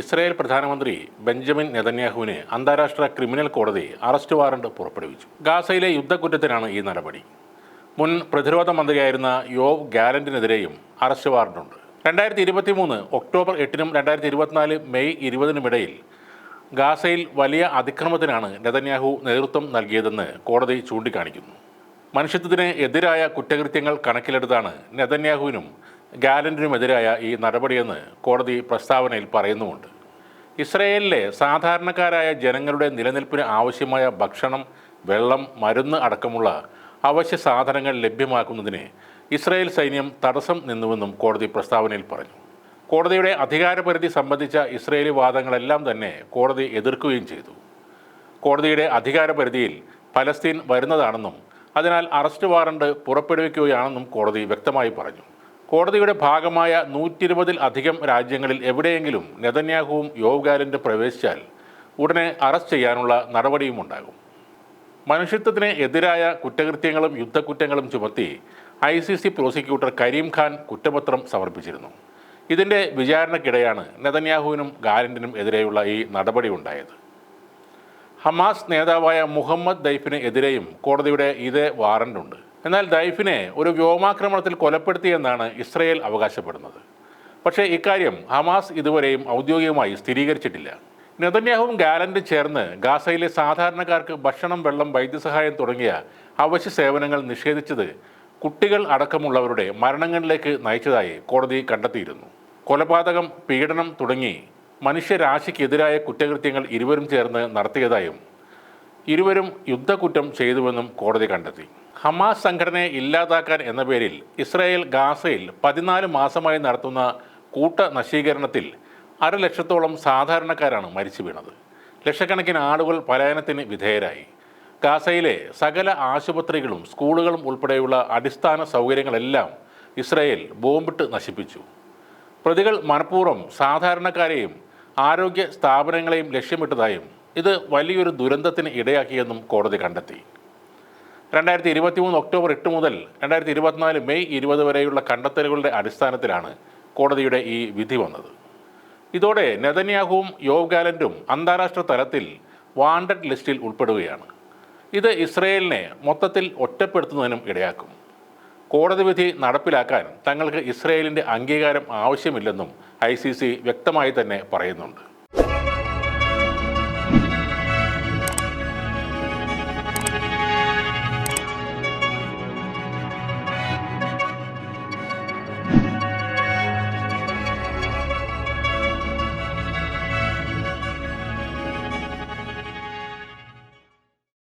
Israel പ്രധാനമന്ത്രി Benjamin നെതന്യാഹുവിന് അന്താരാഷ്ട്ര criminal കോടതി അറസ്റ്റ് വാറണ്ട് പുറപ്പെടുവിച്ചു. ഗാസയിലെ യുദ്ധക്കുറ്റത്തിനാണ് ഈ നടപടി. മുൻ പ്രതിരോധ മന്ത്രിയായിരുന്ന യോവ് ഗാലന്റിനെതിരെയും അറസ്റ്റ് വാറണ്ടുണ്ട് രണ്ടായിരത്തി ഇരുപത്തി മൂന്ന് ഒക്ടോബർ എട്ടിനും രണ്ടായിരത്തി ഇരുപത്തിനാല് മെയ് ഇരുപതിനുമിടയിൽ ഗാസയിൽ വലിയ അതിക്രമത്തിനാണ് നെതന്യാഹു നേതൃത്വം നൽകിയതെന്ന് കോടതി ചൂണ്ടിക്കാണിക്കുന്നു. മനുഷ്യത്വത്തിന് എതിരായ കുറ്റകൃത്യങ്ങൾ കണക്കിലെടുത്താണ് നെതന്യാഹുവിനും ഗാലന്റിനുമെതിരായ ഈ നടപടിയെന്ന് കോടതി പ്രസ്താവനയിൽ പറയുന്നുമുണ്ട്. ഇസ്രയേലിലെ സാധാരണക്കാരായ ജനങ്ങളുടെ നിലനിൽപ്പിന് ആവശ്യമായ ഭക്ഷണം വെള്ളം മരുന്ന് അടക്കമുള്ള അവശ്യ സാധനങ്ങൾ ലഭ്യമാക്കുന്നതിന് ഇസ്രായേൽ സൈന്യം തടസ്സം നിന്നുവെന്നും കോടതി പ്രസ്താവനയിൽ പറഞ്ഞു. കോടതിയുടെ അധികാരപരിധി സംബന്ധിച്ച ഇസ്രയേലി വാദങ്ങളെല്ലാം തന്നെ കോടതി എതിർക്കുകയും ചെയ്തു. കോടതിയുടെ അധികാരപരിധിയിൽ പലസ്തീൻ വരുന്നതാണെന്നും അതിനാൽ അറസ്റ്റ് വാറണ്ട് പുറപ്പെടുവിക്കുകയാണെന്നും കോടതി വ്യക്തമായി പറഞ്ഞു. കോടതിയുടെ ഭാഗമായ നൂറ്റി ഇരുപതിൽ അധികം രാജ്യങ്ങളിൽ എവിടെയെങ്കിലും നെതന്യാഹുവും യോവ്ഗാലൻഡ് പ്രവേശിച്ചാൽ ഉടനെ അറസ്റ്റ് ചെയ്യാനുള്ള നടപടിയും ഉണ്ടാകും. മനുഷ്യത്വത്തിന് എതിരായ കുറ്റകൃത്യങ്ങളും യുദ്ധക്കുറ്റങ്ങളും ചുമത്തി I C C prosecutor Karim Khan കുറ്റപത്രം സമർപ്പിച്ചിരുന്നു. ഇതിന്റെ വിചാരണക്കിടെയാണ് നെതന്യാഹുവിനും ഗാലന്റിനും എതിരെയുള്ള ഈ നടപടി ഉണ്ടായത്. ഹമാസ് നേതാവായ മുഹമ്മദ് ദൈഫിന് എതിരെയും കോടതിയുടെ ഇതേ വാറണ്ടുണ്ട് എന്നാൽ ദൈഫിനെ ഒരു വ്യോമാക്രമണത്തിൽ കൊലപ്പെടുത്തിയെന്നാണ് ഇസ്രയേൽ അവകാശപ്പെടുന്നത്. പക്ഷേ ഇക്കാര്യം ഹമാസ് ഇതുവരെയും ഔദ്യോഗികമായി സ്ഥിരീകരിച്ചിട്ടില്ല. നെതന്യാഹുവും ഗാലന്റും ചേർന്ന് ഗാസയിലെ സാധാരണക്കാർക്ക് ഭക്ഷണം വെള്ളം വൈദ്യസഹായം തുടങ്ങിയ അവശ്യ സേവനങ്ങൾ നിഷേധിച്ചത് കുട്ടികൾ അടക്കമുള്ളവരുടെ മരണങ്ങളിലേക്ക് നയിച്ചതായി കോടതി കണ്ടെത്തിയിരുന്നു. കൊലപാതകം പീഡനം തുടങ്ങി മനുഷ്യരാശിക്കെതിരായ കുറ്റകൃത്യങ്ങൾ ഇരുവരും ചേർന്ന് നടത്തിയതായും ഇരുവരും യുദ്ധക്കുറ്റം ചെയ്തുവെന്നും കോടതി കണ്ടെത്തി. ഹമാസ് സംഘടനയെ ഇല്ലാതാക്കാൻ എന്ന പേരിൽ ഇസ്രായേൽ ഗാസയിൽ പതിനാല് മാസമായി നടത്തുന്ന കൂട്ട നശീകരണത്തിൽ അര ലക്ഷത്തോളം സാധാരണക്കാരാണ് മരിച്ചു വീണത്. ലക്ഷക്കണക്കിന് ആളുകൾ പലായനത്തിന് വിധേയരായി. ഗാസയിലെ സകല ആശുപത്രികളും സ്കൂളുകളും ഉൾപ്പെടെയുള്ള അടിസ്ഥാന സൗകര്യങ്ങളെല്ലാം ഇസ്രായേൽ ബോംബിട്ട് നശിപ്പിച്ചു. പ്രതികൾ മനഃപൂർവം സാധാരണക്കാരെയും ആരോഗ്യ സ്ഥാപനങ്ങളെയും ലക്ഷ്യമിട്ടതായും ഇത് വലിയൊരു ദുരന്തത്തിന് ഇടയാക്കിയെന്നും കോടതി കണ്ടെത്തി. രണ്ടായിരത്തി ഇരുപത്തി മൂന്ന് ഒക്ടോബർ എട്ട് മുതൽ രണ്ടായിരത്തി ഇരുപത്തിനാല് മെയ് ഇരുപത് വരെയുള്ള കണ്ടെത്തലുകളുടെ അടിസ്ഥാനത്തിലാണ് കോടതിയുടെ ഈ വിധി വന്നത്. ഇതോടെ നെതന്യാഹുവും യോവ് ഗാലന്റും അന്താരാഷ്ട്ര തലത്തിൽ വാണ്ടഡ് ലിസ്റ്റിൽ ഉൾപ്പെടുകയാണ്. ഇത് ഇസ്രയേലിനെ മൊത്തത്തിൽ ഒറ്റപ്പെടുത്തുന്നതിനും ഇടയാക്കും. കോടതി വിധി നടപ്പിലാക്കാൻ തങ്ങൾക്ക് ഇസ്രയേലിന്റെ അംഗീകാരം ആവശ്യമില്ലെന്നും ഐ വ്യക്തമായി തന്നെ പറയുന്നുണ്ട്.